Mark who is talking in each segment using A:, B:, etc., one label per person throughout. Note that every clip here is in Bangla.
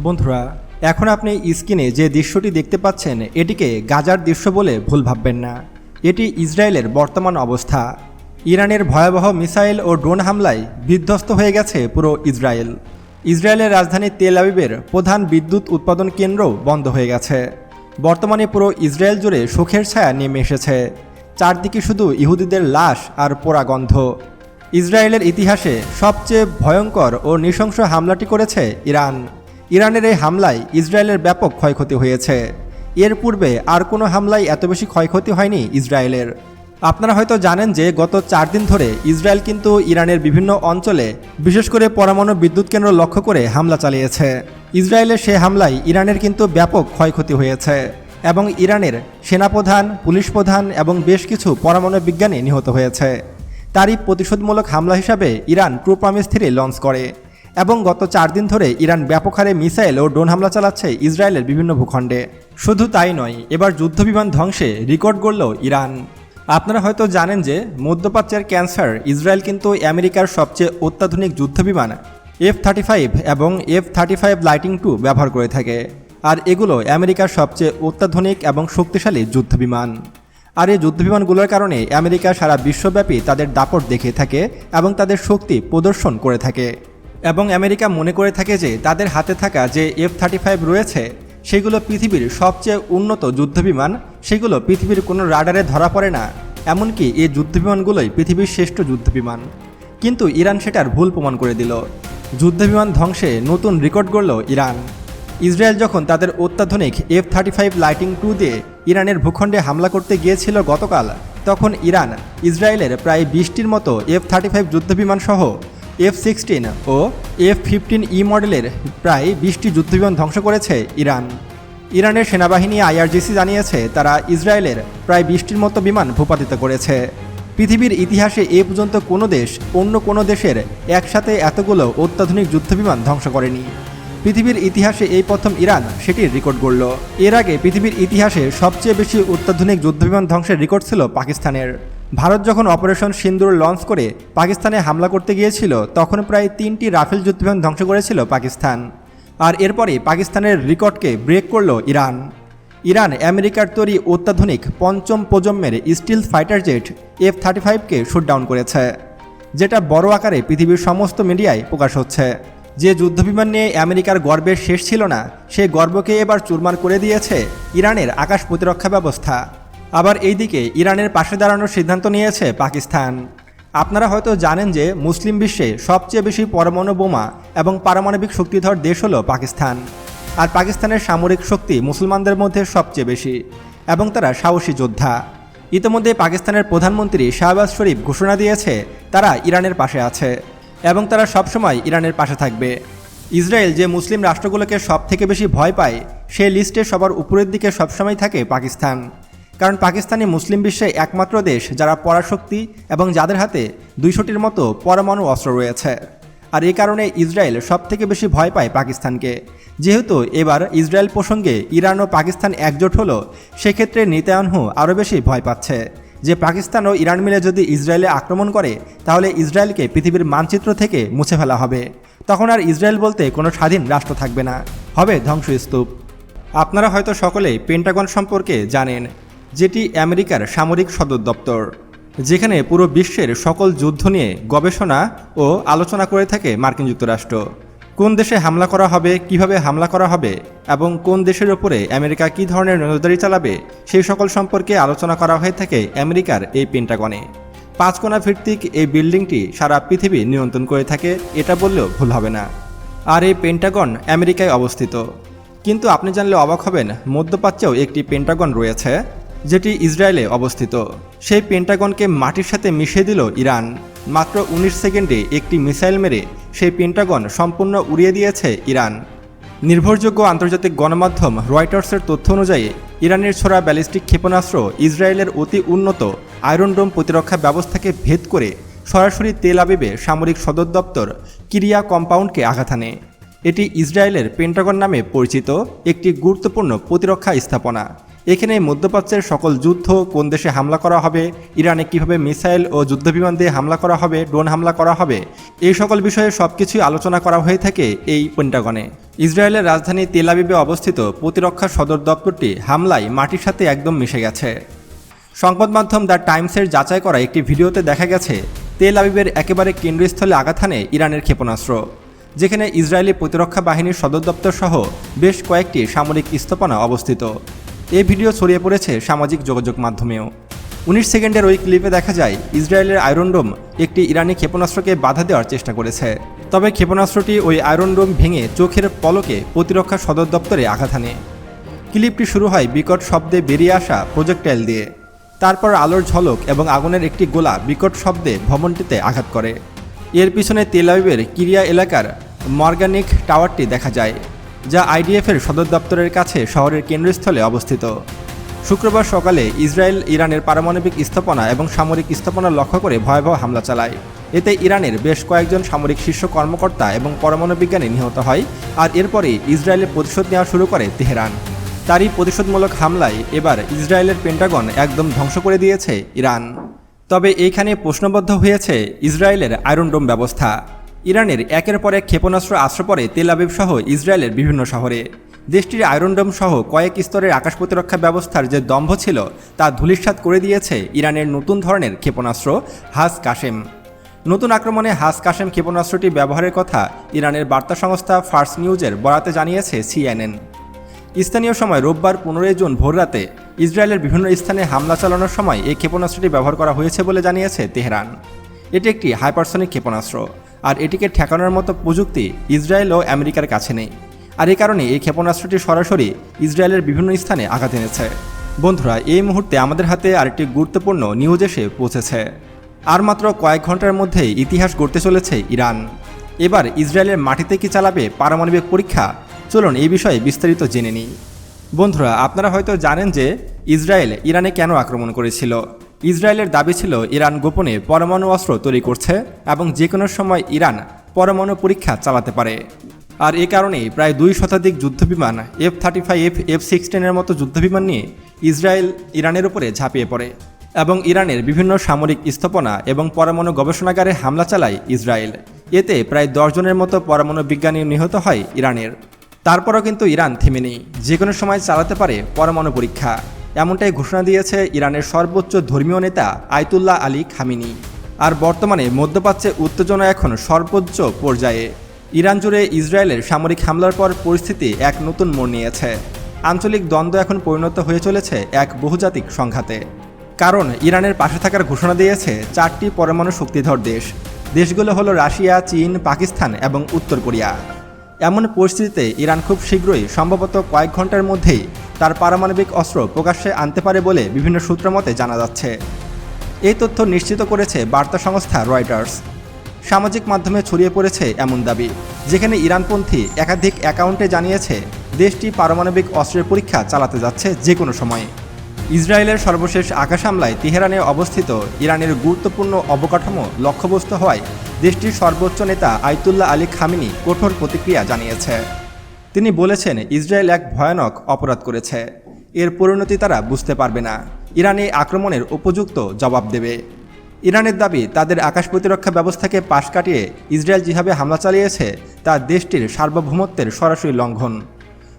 A: বন্ধুরা, এখন আপনি স্ক্রিনে যে দৃশ্যটি দেখতে পাচ্ছেন, এটিকে গাজার দৃশ্য বলে ভুল ভাববেন না। এটি ইসরায়েলের বর্তমান অবস্থা। ইরানের ভয়াবহ মিসাইল ও ড্রোন হামলায় বিধ্বস্ত হয়ে গেছে পুরো ইসরায়েল। ইসরায়েলের রাজধানী তেল আবিবের প্রধান বিদ্যুৎ উৎপাদন কেন্দ্র বন্ধ হয়ে গেছে। বর্তমানে পুরো ইসরায়েল জুড়ে সুখের ছায়া নেমে এসেছে। চারদিকে শুধু ইহুদিদের লাশ আর পোড়া গন্ধ। ইসরায়েলের ইতিহাসে সবচেয়ে ভয়ঙ্কর ও নৃশংস হামলাটি করেছে ইরান। ইরানের এই হামলায় ইসরায়েলের ব্যাপক ক্ষয়ক্ষতি হয়েছে। এর পূর্বে আর কোনো হামলায় এত বেশি ক্ষয়ক্ষতি হয়নি ইসরায়েলের। আপনারা হয়তো জানেন যে গত চার দিন ধরে ইসরায়েল কিন্তু ইরানের বিভিন্ন অঞ্চলে বিশেষ করে পরমাণু বিদ্যুৎ কেন্দ্র লক্ষ্য করে হামলা চালিয়েছে। ইসরায়েলের সে হামলায় ইরানের কিন্তু ব্যাপক ক্ষয়ক্ষতি হয়েছে এবং ইরানের সেনাপ্রধান, পুলিশ প্রধান এবং বেশ কিছু পরমাণু বিজ্ঞানী নিহত হয়েছে। তারই প্রতিশোধমূলক হামলা হিসাবে ইরান ট্রু প্রমিস লঞ্চ করে। এবং গত চার দিন ধরে ইরান ব্যাপক হারে মিসাইল ও ড্রোন হামলা চালাচ্ছে ইসরায়েলের বিভিন্ন ভূখণ্ডে। শুধু তাই নয়, এবার যুদ্ধবিমান ধ্বংসে রেকর্ড গড়ল ইরান। আপনারা হয়তো জানেন যে মধ্যপ্রাচ্যের ক্যান্সার ইসরায়েল কিন্তু আমেরিকার সবচেয়ে অত্যাধুনিক যুদ্ধবিমান, এফ থার্টি ফাইভ এবং F thirty five lightning two ব্যবহার করে থাকে। আর এগুলো আমেরিকার সবচেয়ে অত্যাধুনিক এবং শক্তিশালী যুদ্ধবিমান। আর এই যুদ্ধবিমানগুলোর কারণে আমেরিকা সারা বিশ্বব্যাপী তাদের দাপট দেখিয়ে থাকে এবং তাদের শক্তি প্রদর্শন করে থাকে। এবং আমেরিকা মনে করে থাকে যে তাদের হাতে থাকা যে এফ থার্টি ফাইভ রয়েছে, সেগুলো পৃথিবীর সবচেয়ে উন্নত যুদ্ধবিমান, সেগুলো পৃথিবীর কোনো রাডারে ধরা পড়ে না, এমনকি এই যুদ্ধবিমানগুলোই পৃথিবীর শ্রেষ্ঠ যুদ্ধবিমান। কিন্তু ইরান সেটার ভুল প্রমাণ করে দিল। যুদ্ধবিমান ধ্বংসে নতুন রেকর্ড গড়ল ইরান। ইসরায়েল যখন তাদের অত্যাধুনিক F thirty five lightning two দিয়ে ইরানের ভূখণ্ডে হামলা করতে গিয়েছিল গতকাল, তখন ইরান ইসরায়েলের প্রায় বিশটির মতো এফ থার্টি ফাইভ যুদ্ধবিমান সহ এফ সিক্সটিন ও এফ ফিফটিন ই মডেলের প্রায় বিশটি যুদ্ধবিমান ধ্বংস করেছে ইরান। ইরানের সেনাবাহিনী আইআরজিসি জানিয়েছে, তারা ইসরায়েলের প্রায় বিশটির মতো বিমান ভূপাতিত করেছে। পৃথিবীর ইতিহাসে এ পর্যন্ত কোনো দেশ অন্য কোনো দেশের একসাথে এতগুলো অত্যাধুনিক যুদ্ধবিমান ধ্বংস করেনি। পৃথিবীর ইতিহাসে এই প্রথম ইরান সেটির রেকর্ড গড়ল। এর আগে পৃথিবীর ইতিহাসে সবচেয়ে বেশি অত্যাধুনিক যুদ্ধবিমান ধ্বংসের রেকর্ড ছিল পাকিস্তানের। ভারত যখন অপারেশন সিন্দুর লঞ্চ করে পাকিস্তানে হামলা করতে গিয়েছিল, তখন প্রায় তিনটি রাফেল যুদ্ধবিমান ধ্বংস করেছিল পাকিস্তান। আর এরপরে পাকিস্তানের রেকর্ডকে ব্রেক করল ইরান। ইরান আমেরিকার তৈরি অত্যাধুনিক পঞ্চম প্রজন্মের stealth fighter jet F thirty ফাইভকে shoot down করেছে, যেটা বড় আকারে পৃথিবীর সমস্ত মিডিয়ায় প্রকাশ হচ্ছে। যে যুদ্ধবিমান নিয়ে আমেরিকার গর্বের শেষ ছিল না, সে গর্বকে এবার চুরমার করে দিয়েছে ইরানের আকাশ প্রতিরক্ষা ব্যবস্থা। আবার এইদিকে ইরানের পাশে দাঁড়ানোর সিদ্ধান্ত নিয়েছে পাকিস্তান। আপনারা হয়তো জানেন যে মুসলিম বিশ্বে সবচেয়ে বেশি পরমাণু বোমা এবং পারমাণবিক শক্তিধর দেশ হলো পাকিস্তান। আর পাকিস্তানের সামরিক শক্তি মুসলমানদের মধ্যে সবচেয়ে বেশি এবং তারা সাহসী যোদ্ধা। ইতিমধ্যে পাকিস্তানের প্রধানমন্ত্রী শাহবাজ শরীফ ঘোষণা দিয়েছে, তারা ইরানের পাশে আছে এবং তারা সবসময় ইরানের পাশে থাকবে। ইসরায়েল যে মুসলিম রাষ্ট্রগুলোকে সব থেকে বেশি ভয় পায়, সেই লিস্টে সবার উপরের দিকে সবসময় থাকে পাকিস্তান। কারণ পাকিস্তানি মুসলিম বিশ্বে একমাত্র দেশ যারা পরাশক্তি এবং যাদের হাতে দুইশোটির মতো পরমাণু অস্ত্র রয়েছে। আর এই কারণে ইসরায়েল সব থেকে বেশি ভয় পায় পাকিস্তানকে। যেহেতু এবার ইসরায়েল প্রসঙ্গে ইরান ও পাকিস্তান একজোট হলো, সেক্ষেত্রে নেতায়ানহু আরও বেশি ভয় পাচ্ছে। যে পাকিস্তান ও ইরান মিলে যদি ইসরায়েলে আক্রমণ করে, তাহলে ইসরায়েলকে পৃথিবীর মানচিত্র থেকে মুছে ফেলা হবে। তখন আর ইসরায়েল বলতে কোনো স্বাধীন রাষ্ট্র থাকবে না। হবে ধ্বংসস্তূপ। আপনারা হয়তো সকলে পেন্টাগন সম্পর্কে জানেন যেটি আমেরিকার সামরিক সদর দপ্তর, যেখানে পুরো বিশ্বের সকল যুদ্ধ নিয়ে গবেষণা ও আলোচনা করে থাকে মার্কিন যুক্তরাষ্ট্র। কোন দেশে হামলা করা হবে, কীভাবে হামলা করা হবে, এবং কোন দেশের ওপরে আমেরিকা কী ধরনের নজরদারি চালাবে, সেই সকল সম্পর্কে আলোচনা করা হয়ে থাকে আমেরিকার এই পেন্টাগনে। পাঁচকোনা ভিত্তিক এই বিল্ডিংটি সারা পৃথিবী নিয়ন্ত্রণ করে থাকে, এটা বললেও ভুল হবে না। আর এই পেন্টাগন আমেরিকায় অবস্থিত। কিন্তু আপনি জানলে অবাক হবেন, মধ্যপ্রাচ্যেও একটি পেন্টাগন রয়েছে। যেটি ইসরায়েলে অবস্থিত। সেই পেন্টাগনকে মাটির সাথে মিশিয়ে দিল ইরান। মাত্র উনিশ সেকেন্ডে একটি মিসাইল মেরে সেই পেন্টাগন সম্পূর্ণ উড়িয়ে দিয়েছে ইরান। নির্ভরযোগ্য আন্তর্জাতিক গণমাধ্যম রয়টার্সের তথ্য অনুযায়ী, ইরানের ছোড়া ব্যালিস্টিক ক্ষেপণাস্ত্র ইসরায়েলের অতি উন্নত আয়রন ডোম প্রতিরক্ষা ব্যবস্থাকে ভেদ করে সরাসরি তেল আবিবে সামরিক সদর দপ্তর কিরিয়া কম্পাউন্ডকে আঘাত আনে এটি ইসরায়েলের পেন্টাগন নামে পরিচিত একটি গুরুত্বপূর্ণ প্রতিরক্ষা স্থাপনা। এখানে মধ্যপ্রাচ্যের সকল যুদ্ধ কোন দেশে হামলা করা হবে, ইরানে কীভাবে মিসাইল ও যুদ্ধবিমান দিয়ে হামলা করা হবে, ড্রোন হামলা করা হবে, এই সকল বিষয়ে সবকিছুই আলোচনা করা হয়ে থাকে এই পেন্টাগনে ইসরায়েলের রাজধানী তেল আবিবে অবস্থিত প্রতিরক্ষা সদর দপ্তরটি হামলায় মাটির সাথে একদম মিশে গেছে। সংবাদ মাধ্যম দ্য টাইমসের যাচাই করা একটি ভিডিওতে দেখা গেছে, তেল আবিবের একেবারে কেন্দ্রস্থলে হানে ইরানের ক্ষেপণাস্ত্র, যেখানে ইসরায়েলি প্রতিরক্ষা বাহিনীর সদর দপ্তর সহ বেশ কয়েকটি সামরিক স্থাপনা অবস্থিত। এই ভিডিও ছড়িয়ে পড়েছে সামাজিক যোগাযোগ মাধ্যমেও। উনিশ সেকেন্ডের ওই ক্লিপে দেখা যায়, ইসরায়েলের আয়রনডোম একটি ইরানি ক্ষেপণাস্ত্রকে বাধা দেওয়ার চেষ্টা করেছে। তবে ক্ষেপণাস্ত্রটি ওই আয়রনডোম ভেঙে চোখের পলকে প্রতিরক্ষা সদর দপ্তরে আঘাত হানে। ক্লিপটি শুরু হয় বিকট শব্দে বেরিয়ে আসা প্রজেক্টাইল দিয়ে। তারপর আলোর ঝলক এবং আগুনের একটি গোলা বিকট শব্দে ভবনটিতে আঘাত করে। এর পিছনে তেলাবিবের কিরিয়া এলাকার মর্গানিক টাওয়ারটি দেখা যায়। যা আইডিএফের সদর দপ্তরের কাছে শহরের কেন্দ্রস্থলে অবস্থিত। শুক্রবার সকালে ইসরায়েল, ইরানের পারমাণবিক স্থাপনা এবং সামরিক স্থাপনা লক্ষ্য করে ভয়াবহ হামলা চালায়। এতে ইরানের বেশ কয়েকজন সামরিক শীর্ষ কর্মকর্তা এবং পরমাণু বিজ্ঞানী নিহত হয় আর এরপরে ইসরায়েলের প্রতিশোধ নেওয়া শুরু করে তেহরান। তারই প্রতিশোধমূলক হামলায় এবার ইসরায়েলের পেন্টাগন একদম ধ্বংস করে দিয়েছে ইরান। তবে এইখানে প্রশ্নবদ্ধ হয়েছে ইসরায়েলের আয়রনডোম ব্যবস্থা। ইরানের একের পর এক ক্ষেপণাস্ত্র আশ্রয় পড়ে তেল সহ ইসরায়েলের বিভিন্ন শহরে। দেশটির আয়রনডোম সহ কয়েক স্তরের আকাশ প্রতিরক্ষা ব্যবস্থার যে দম্ভ ছিল, তা ধূলিসাৎ করে দিয়েছে ইরানের নতুন ধরনের ক্ষেপণাস্ত্র হাস কাশেম নতুন আক্রমণে হাস কাশেম ক্ষেপণাস্ত্রটি ব্যবহারের কথা ইরানের বার্তা সংস্থা ফার্স্ট নিউজের বরাতে জানিয়েছে সিএনএন। স্থানীয় সময় রোববার পনেরোই জুন ভোররাতে ইসরায়েলের বিভিন্ন স্থানে হামলা চালানোর সময় এই ক্ষেপণাস্ত্রটি ব্যবহার করা হয়েছে বলে জানিয়েছে তেহরান। এটি একটি হাইপারসনিক ক্ষেপণাস্ত্র। আর এটিকে ঠেকানোর মতো প্রযুক্তি ইসরায়েল ও আমেরিকার কাছে নেই। আর এই কারণে এই ক্ষেপণাস্ত্রটি সরাসরি ইসরায়েলের বিভিন্ন স্থানে আঘাত এনেছে। বন্ধুরা, এই মুহূর্তে আমাদের হাতে আরেকটি গুরুত্বপূর্ণ নিউজ এসে পৌঁছেছে। আর মাত্র কয়েক ঘণ্টার মধ্যেই ইতিহাস গড়তে চলেছে ইরান। এবার ইসরায়েলের মাটিতে কি চালাবে পারমাণবিক পরীক্ষা? চলুন এই বিষয়ে বিস্তারিত জেনে নিই। বন্ধুরা, আপনারা হয়তো জানেন যে ইসরায়েল ইরানে কেন আক্রমণ করেছিল। ইসরায়েলের দাবি ছিল ইরান গোপনে পরমাণু অস্ত্র তৈরি করছে এবং যে কোনো সময় ইরান পরমাণু পরীক্ষা চালাতে পারে। আর এ কারণেই প্রায় দুই শতাধিক যুদ্ধবিমান এফ থার্টি ফাইভ এফ সিক্সটিনের মতো যুদ্ধবিমান নিয়ে ইসরায়েল ইরানের উপরে ঝাঁপিয়ে পড়ে এবং ইরানের বিভিন্ন সামরিক স্থাপনা এবং পরমাণু গবেষণাগারে হামলা চালায় ইসরায়েল। এতে প্রায় দশজনের মতো পরমাণু বিজ্ঞানী নিহত হয় ইরানের। তারপরও কিন্তু ইরান থেমে নেই যে কোনো সময় চালাতে পারে পরমাণু পরীক্ষা। এমনটাই ঘোষণা দিয়েছে ইরানের সর্বোচ্চ ধর্মীয় নেতা আয়তুল্লাহ আলী খামিনি। আর বর্তমানে মধ্যপ্রাচ্যে উত্তেজনা এখন সর্বোচ্চ পর্যায়ে। ইরান জুড়ে ইসরায়েলের সামরিক হামলার পর পরিস্থিতি এক নতুন মোড় নিয়েছে। আঞ্চলিক দ্বন্দ্ব এখন পরিণত হয়ে চলেছে এক বহুজাতিক সংঘাতে। কারণ ইরানের পাশে থাকার ঘোষণা দিয়েছে চারটি পরমাণু শক্তিধর দেশ। দেশগুলো হলো রাশিয়া, চীন, পাকিস্তান এবং উত্তর কোরিয়া। এমন পরিস্থিতিতে ইরান খুব শীঘ্রই সম্ভবত কয়েক ঘণ্টার মধ্যেই তার পারমাণবিক অস্ত্র প্রকাশ্যে আনতে পারে বলে বিভিন্ন সূত্র মতে জানা যাচ্ছে। এই তথ্য নিশ্চিত করেছে বার্তা সংস্থা রয়টার্স। সামাজিক মাধ্যমে ছড়িয়ে পড়েছে এমন দাবি, যেখানে ইরানপন্থী একাধিক অ্যাকাউন্টে জানিয়েছে দেশটি পারমাণবিক অস্ত্রের পরীক্ষা চালাতে যাচ্ছে যে কোনো সময়ে। ইসরায়েলের সর্বশেষ আকাশ হামলায় তেহরানে অবস্থিত ইরানের গুরুত্বপূর্ণ অবকাঠামো লক্ষ্যবস্তু হওয়ায় দেশটির সর্বোচ্চ নেতা আয়তুল্লাহ আলী খামিনি কঠোর প্রতিক্রিয়া জানিয়েছে। তিনি বলেছেন, ইসরায়েল এক ভয়ানক অপরাধ করেছে। এর পরিণতি তারা বুঝতে পারবে না। ইরান এই আক্রমণের উপযুক্ত জবাব দেবে। ইরানের দাবি, তাদের আকাশ প্রতিরক্ষা ব্যবস্থাকে পাশ কাটিয়ে ইসরায়েল যেভাবে হামলা চালিয়েছে, তা দেশটির সার্বভৌমত্বের সরাসরি লঙ্ঘন।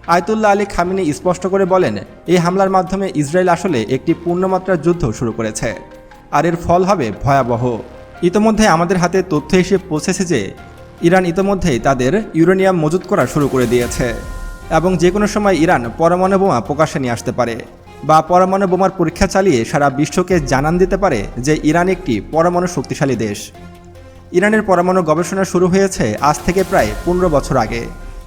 A: আয়তুল্লাহ আলী খামিনি স্পষ্ট করে বলেন, এই হামলার মাধ্যমে ইসরায়েল আসলে একটি পূর্ণমাত্রার যুদ্ধ শুরু করেছে। আর এর ফল হবে ভয়াবহ। ইতোমধ্যে আমাদের হাতে তথ্য এসে পৌঁছেছে যে ইরান ইতোমধ্যেই তাদের ইউরেনিয়াম মজুত করা শুরু করে দিয়েছে। এবং যে কোনো সময় ইরান পরমাণু বোমা প্রকাশে নিয়ে আসতে পারে বা পরমাণু বোমার পরীক্ষা চালিয়ে সারা বিশ্বকে জানান দিতে পারে যে ইরান একটি পরমাণু শক্তিশালী দেশ। ইরানের পরমাণু গবেষণা শুরু হয়েছে আজ থেকে প্রায় পনেরো বছর আগে।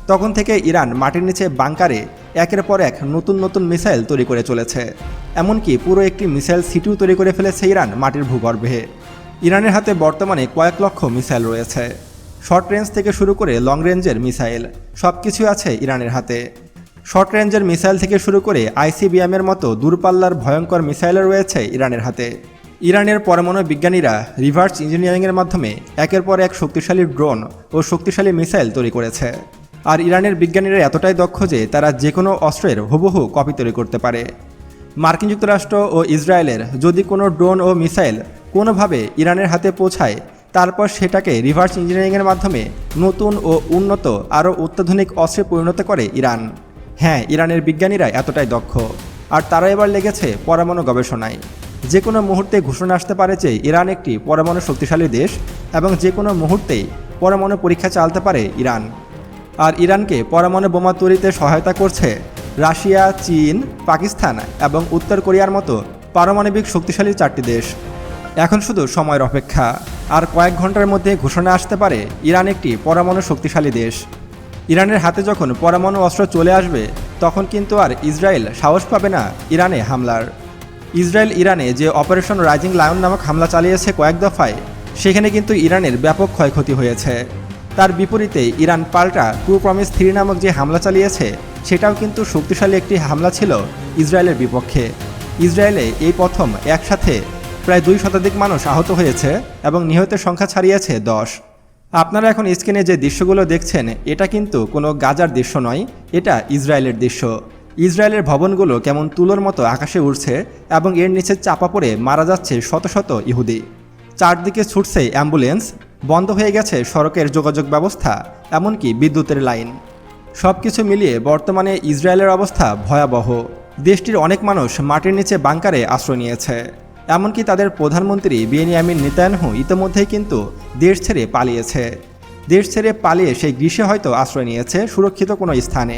A: তখন থেকে ইরান মাটির নিচে বাংকারে একের পর এক নতুন নতুন মিসাইল তৈরি করে চলেছে। এমনকি পুরো একটি মিসাইল সিটিও তৈরি করে ফেলেছে ইরান মাটির ভূগর্ভে। ইরানের হাতে বর্তমানে কয়েক লক্ষ মিসাইল রয়েছে। শর্ট রেঞ্জ থেকে শুরু করে লং রেঞ্জের মিসাইল সব কিছু আছে ইরানের হাতে। শর্ট রেঞ্জের মিসাইল থেকে শুরু করে আইসিবিএমের মতো দূরপাল্লার ভয়ঙ্কর মিসাইলও রয়েছে ইরানের হাতে। ইরানের পরমাণু বিজ্ঞানীরা রিভার্স ইঞ্জিনিয়ারিংয়ের মাধ্যমে একের পর এক শক্তিশালী ড্রোন ও শক্তিশালী মিসাইল তৈরি করেছে। আর ইরানের বিজ্ঞানীরা এতটাই দক্ষ যে তারা যে কোনো অস্ত্রের হুবহু কপি তৈরি করতে পারে। মার্কিন যুক্তরাষ্ট্র ও ইসরায়েলের যদি কোনো ড্রোন ও মিসাইল কোনোভাবে ইরানের হাতে পৌঁছায় তারপর সেটাকে রিভার্স ইঞ্জিনিয়ারিংয়ের মাধ্যমে নতুন ও উন্নত, আরও অত্যাধুনিক অস্ত্রে পরিণত করে ইরান। হ্যাঁ ইরানের বিজ্ঞানীরা এতটাই দক্ষ। আর তারা এবার লেগেছে পরমাণু গবেষণায়। যে কোনো মুহূর্তে ঘোষণা আসতে পারে যে ইরান একটি পরমাণু শক্তিশালী দেশ এবং যে কোনো মুহূর্তেই পরমাণু পরীক্ষা চালাতে পারে ইরান। আর ইরানকে পরমাণু বোমা তৈরিতে সহায়তা করছে রাশিয়া, চীন, পাকিস্তান এবং উত্তর কোরিয়ার মতো পারমাণবিক শক্তিশালী চারটি দেশ। এখন শুধু সময়ের অপেক্ষা। আর কয়েক ঘণ্টার মধ্যে ঘোষণা আসতে পারে, ইরান একটি পরমাণু শক্তিশালী দেশ। ইরানের হাতে যখন পরমাণু অস্ত্র চলে আসবে, তখন কিন্তু আর ইসরায়েল সাহস পাবে না ইরানে হামলার। ইসরায়েল ইরানে যে অপারেশন রাইজিং লায়ন নামক হামলা চালিয়েছে কয়েক দফায়, সেখানে কিন্তু ইরানের ব্যাপক ক্ষয়ক্ষতি হয়েছে। তার বিপরীতে ইরান পাল্টা টু প্রমিস থ্রি নামক যে হামলা চালিয়েছে, সেটাও কিন্তু শক্তিশালী একটি হামলা ছিল ইসরায়েলের বিপক্ষে। ইসরায়েলে এই প্রথম একসাথে প্রায় দুই শতাধিক মানুষ আহত হয়েছে এবং নিহতের সংখ্যা ছাড়িয়েছে দশ। আপনারা এখন স্ক্রিনে যে দৃশ্যগুলো দেখছেন, এটা কিন্তু কোনো গাজার দৃশ্য নয়, এটা ইসরায়েলের দৃশ্য। ইসরায়েলের ভবনগুলো কেমন তুলোর মতো আকাশে উড়ছে এবং এর নিচে চাপা পড়ে মারা যাচ্ছে শত শত ইহুদি। চারদিকে ছুটছে অ্যাম্বুলেন্স, বন্ধ হয়ে গেছে সড়কের যোগাযোগ ব্যবস্থা, এমনকি বিদ্যুতের লাইন। সব কিছু মিলিয়ে বর্তমানে ইসরায়েলের অবস্থা ভয়াবহ। দেশটির অনেক মানুষ মাটির নিচে বাংকারে আশ্রয় নিয়েছে। এমনকি তাদের প্রধানমন্ত্রী বিয়েনিয়ামিন নেতানহু ইতিমধ্যেই কিন্তু দেশ ছেড়ে পালিয়েছে। দেশ ছেড়ে পালিয়ে সেই গ্রীষ্মে হয়তো আশ্রয় নিয়েছে সুরক্ষিত কোনো স্থানে।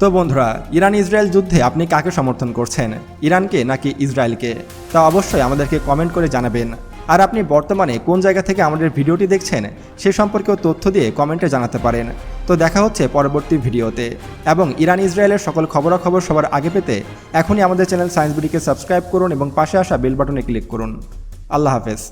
A: তো বন্ধুরা ইরান ইসরায়েল যুদ্ধে আপনি কাকে সমর্থন করছেন? ইরানকে নাকি ইসরায়েলকে? তা অবশ্যই আমাদেরকে কমেন্ট করে জানাবেন। আর আপনি বর্তমানে কোন জায়গা থেকে আমাদের ভিডিওটি দেখছেন, সে সম্পর্কেও তথ্য দিয়ে কমেন্টে জানাতে পারেন। তো দেখা হচ্ছে পরবর্তী ভিডিওতে। এবং ইরান ইসরায়েলের সকল খবরাখবর সবার আগে পেতে এখনই আমাদের চ্যানেল সায়েন্স বিডিকে সাবস্ক্রাইব করুন এবং পাশে আসা বেল বাটনে ক্লিক করুন। আল্লাহ হাফেজ।